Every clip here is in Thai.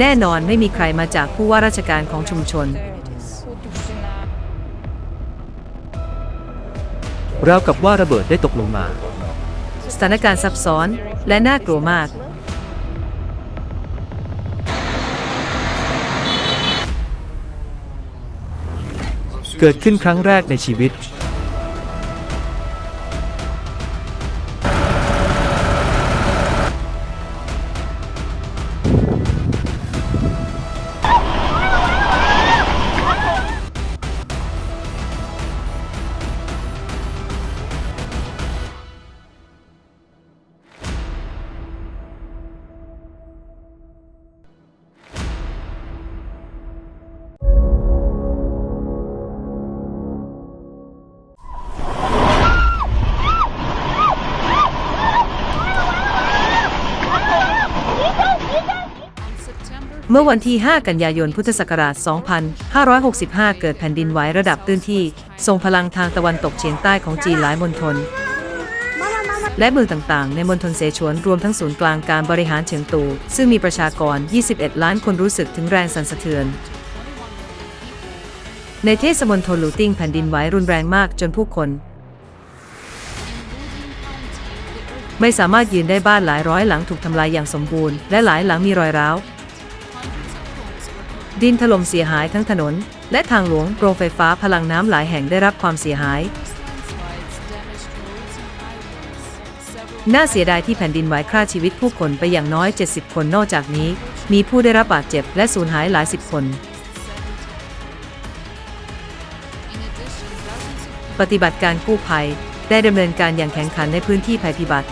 แน่นอนไม่มีใครมาจากผู้ว่าราชการของชุมชน ราวกับว่าระเบิดได้ตกลงมา สถานการณ์ซับซ้อนและน่ากลัวมาก เกิดขึ้นครั้งแรกในชีวิต เมื่อวันที่ 5 กันยายน พุทธศักราช 2565 เกิดแผ่นดินไหวระดับตื้นที่ทรงพลังทางตะวันตกเฉียงใต้ของจีนหลายมณฑลและเมืองต่างๆ ในมณฑลเสฉวนรวมทั้งศูนย์กลางการบริหารเฉิงตู ซึ่งมีประชากร 21 ล้านคนรู้สึกถึงแรงสั่นสะเทือน ในเทศมณฑลหลูติ้งแผ่นดินไหวรุนแรงมากจนผู้คน ไม่สามารถยืนได้บ้านหลายร้อยหลังถูกทำลายอย่างสมบูรณ์ และหลายหลังมีรอยร้าว ดินถล่มเสียหายทั้งถนน และทางหลวงโรงไฟฟ้าพลังน้ำหลายแห่งได้รับความเสียหาย น่าเสียดายที่แผ่นดินไหวฆ่าชีวิตผู้คนไปอย่างน้อย 70 คนนอกจากนี้ มีผู้ได้รับบาดเจ็บและสูญหายหลายสิบคน ปฏิบัติการกู้ภัยได้ดำเนินการอย่างแข็งขันในพื้นที่ภัยพิบัติ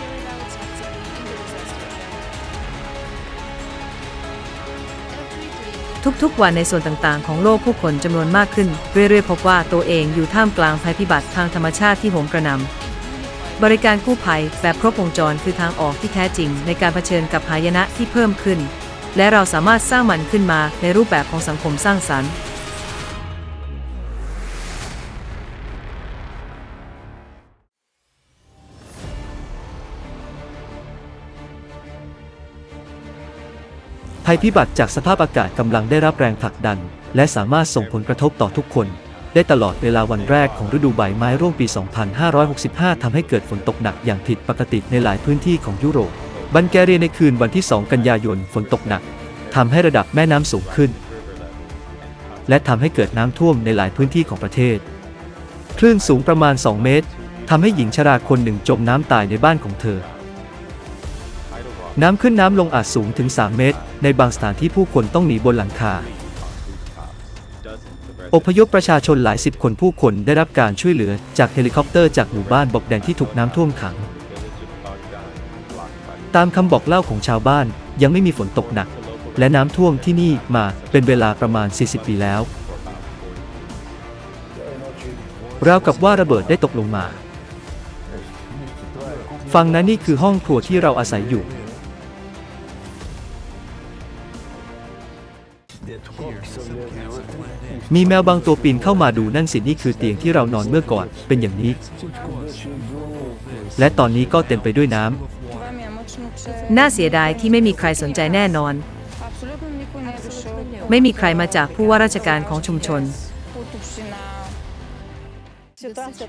ทุกๆ วันในส่วนต่างๆ ของโลกผู้คนจำนวนมากขึ้น เรื่อยๆ พบว่าตัวเองอยู่ท่ามกลางภัยพิบัติทางธรรมชาติที่โหมกระหน่ำบริการกู้ภัยแบบครบวงจรคือทางออกที่แท้จริง ในการเผชิญกับหายนะที่เพิ่มขึ้น และเราสามารถสร้างมันขึ้นมาในรูปแบบของสังคมสร้างสรรค์ ภัยพิบัติจากสภาพอากาศกำลังได้รับแรงผลักดัน และสามารถส่งผลกระทบต่อทุกคน ได้ตลอดเวลาวันแรกของฤดูใบไม้ร่วงปี 2565 ทำให้เกิดฝนตกหนักอย่างผิดปกติในหลายพื้นที่ของยุโรป บันแกเรียในคืนวันที่ 2 กันยายนฝนตกหนักทำให้ระดับแม่น้ำสูงขึ้น และทำให้เกิดน้ำท่วมในหลายพื้นที่ของประเทศ คลื่นสูงประมาณ 2 เมตรทำให้หญิงชราคนหนึ่งจมน้ำตายในบ้านของเธอ น้ำขึ้นน้ำลงอาจสูงถึง 3 เมตร ในบางสถานที่ผู้คนต้องหนีบนหลังคา อพยพประชาชนหลายสิบคนผู้คนได้รับการช่วยเหลือจากเฮลิคอปเตอร์จากหมู่บ้านบอกแดงที่ถูกน้ำท่วมขัง ตามคำบอกเล่าของชาวบ้านยังไม่มีฝนตกหนัก และน้ำท่วมที่นี่มาเป็นเวลาประมาณ 40 ปีแล้วราวกับว่าระเบิดได้ตกลงมา ฟังนะนี่คือห้องครัวที่เราอาศัยอยู่ มีแมวบางตัวปีนเข้ามาดูนั่นสินี่คือเตียงที่เรานอนเมื่อก่อน เป็นอย่างนี้ และตอนนี้ก็เต็มไปด้วยน้ำน่าเสียดายที่ไม่มีใครสนใจแน่นอน ไม่มีใครมาจากผู้ว่าราชการของชุมชน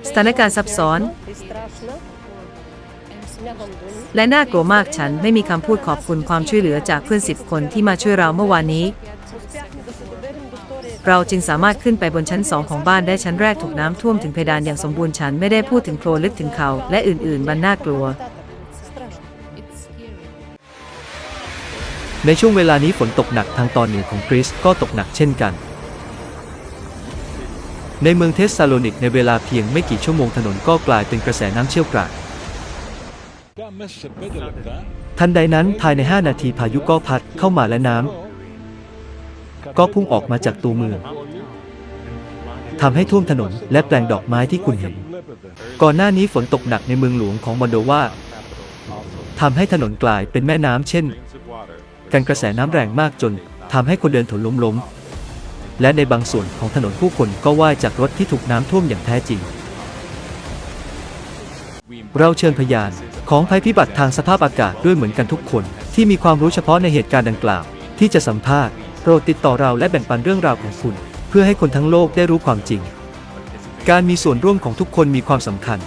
สถานการณ์ซับซ้อน และน่ากลัวมากฉันไม่มีคำพูดขอบคุณความช่วยเหลือจากเพื่อนสิบคนที่มาช่วยเราเมื่อวานนี้ เราจึงสามารถขึ้นไปบนชั้นสองของบ้านได้ชั้นแรกถูกน้ำท่วมถึงเพดานอย่างสมบูรณ์ฉันไม่ได้พูดถึงโคลนลึกถึงเขาและอื่นๆมันน่ากลัว ในช่วงเวลานี้ฝนตกหนักทางตอนเหนือของกรีซก็ตกหนักเช่นกัน ในเมืองเทสซาโลนิกในเวลาเพียงไม่กี่ชั่วโมงถนนก็กลายเป็นกระแสน้ำเชี่ยวกรากทันใดนั้นภายใน 5 นาทีพายุก็พัดเข้ามาและน้ำ ก็พุ่งออกมาจากตัวเมืองทำให้ท่วมถนนและแปลงดอกไม้ที่คุณเห็น ก่อนหน้านี้ฝนตกหนักในเมืองหลวงของมอนโดวาทำให้ถนนกลายเป็นแม่น้ำเช่น กันกระแสน้ำแรงมากจนทำให้คนเดินถนล้มล้ม และในบางส่วนของถนนผู้คนก็ว่ายจากรถที่ถูกน้ำท่วมอย่างแท้จริง เราเชิญพยานของภัยพิบัติทางสภาพอากาศด้วยเหมือนกันทุกคน ที่มีความรู้เฉพาะในเหตุการณ์ดังกล่าว ที่จะสัมภาษณ์ โปรดติดต่อเราและแบ่งปันเรื่องราวของคุณ เพื่อให้คนทั้งโลกได้รู้ความจริง การมีส่วนร่วมของทุกคนมีความสำคัญ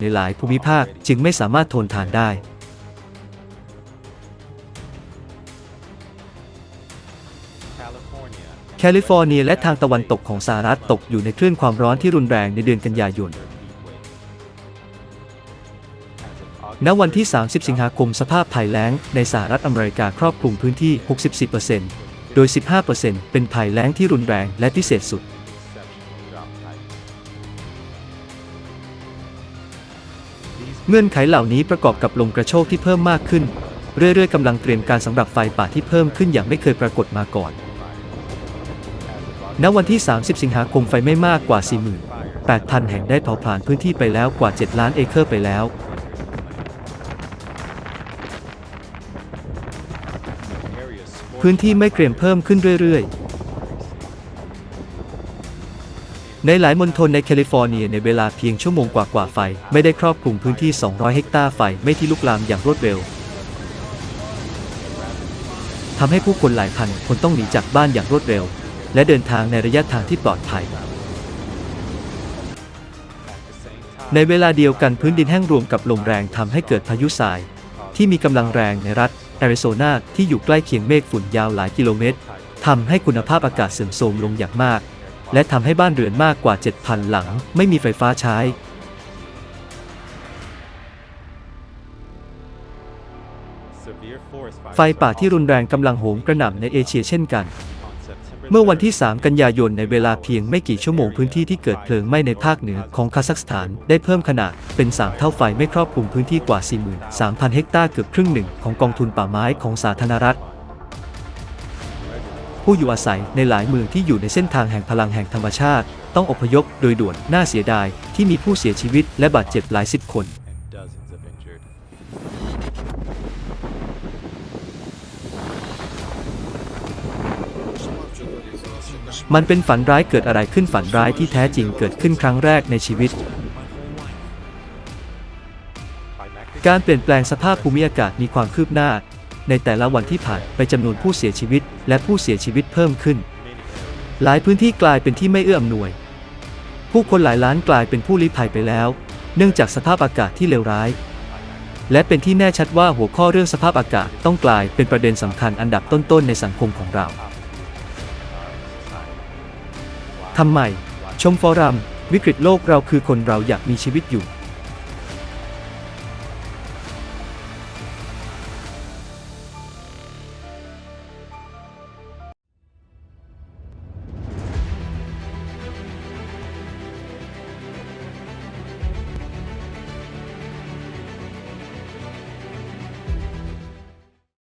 ในหลายภูมิภาคจึงไม่สามารถทนทานได้ แคลิฟอร์เนียและทางตะวันตกของสหรัฐตกอยู่ในคลื่นความร้อนที่รุนแรงในเดือนกันยายน ณวันที่ 30 สิงหาคมสภาพภัยแล้งในสหรัฐอเมริกาครอบคลุมพื้นที่ 64%โดย 15%เป็นภัยแล้งที่รุนแรงและพิเศษสุด เงื่อนไขเหล่านี้ประกอบกับลมกระโชกที่เพิ่มมากขึ้น เรื่อยๆกำลังเตรียมการสำหรับไฟป่าที่เพิ่มขึ้นอย่างไม่เคยปรากฏมาก่อน ณ วันที่ 30 สิงหาคมไฟไหม้มากกว่า48,000 แห่งได้เผาผลาญพื้นที่ไปแล้วกว่า 7 ล้านเอเคอร์ไปแล้ว พื้นที่ไม่เกรียมเพิ่มขึ้นเรื่อยๆ ในหลายมณฑลในแคลิฟอร์เนียในเวลาเพียงชั่วโมงกว่าๆไฟ ไม่ได้ครอบคลุมพื้นที่ 200 เฮกตาร์ไฟไม่ที่ลุกลามอย่างรวดเร็วทำให้ผู้คนหลายพันคนต้องหนีจากบ้านอย่างรวดเร็ว และเดินทางในระยะทางที่ปลอดภัย ในเวลาเดียวกันพื้นดินแห้งรวมกับลมแรงทำให้เกิดพายุทราย ที่มีกำลังแรงในรัฐ แอริโซนาที่อยู่ใกล้เคียงเมฆฝุ่นยาวหลายกิโลเมตรทำให้คุณภาพอากาศเสื่อมโทรมลงอย่างมาก และทำให้บ้านเรือนมากกว่า 7,000 หลัง ไม่มีไฟฟ้าใช้ ไฟป่าที่รุนแรงกำลังโหมกระหน่ำในเอเชียเช่นกัน เมื่อวันที่ 3 กันยายนในเวลาเพียงไม่กี่ชั่วโมงพื้นที่ที่เกิดเพลิงไหม้ในภาคเหนือของคาซัคสถานได้เพิ่มขนาดเป็น 3 เท่าไฟไม่ครอบคลุมพื้นที่กว่า 43,000 เฮกตาร์เกือบครึ่งหนึ่งของกองทุนป่าไม้ของสาธารณรัฐ ผู้อยู่อาศัยในหลายเมืองที่อยู่ในเส้นทางแห่งพลังแห่งธรรมชาติ ต้องอพยพโดยด่วนน่าเสียดายที่มีผู้เสียชีวิตและบาดเจ็บหลายสิบคน มันเป็นฝันร้ายเกิดอะไรขึ้นฝันร้ายที่แท้จริงเกิดขึ้นครั้งแรกในชีวิต การเปลี่ยนแปลงสภาพภูมิอากาศมีความคืบหน้า ในแต่ละวันที่ผ่านไปจำนวนผู้เสียชีวิต และผู้เสียชีวิตเพิ่มขึ้น หลายพื้นที่กลายเป็นที่ไม่เอื้ออำนวย ผู้คนหลายล้านกลายเป็นผู้ลี้ภัยไปแล้ว เนื่องจากสภาพอากาศที่เลวร้าย และเป็นที่แน่ชัดว่าหัวข้อเรื่องสภาพอากาศต้องกลายเป็นประเด็นสำคัญอันดับต้นๆในสังคมของเรา ทำไม ชมฟอรัม วิกฤตโลกเราคือคนเราอยากมีชีวิตอยู่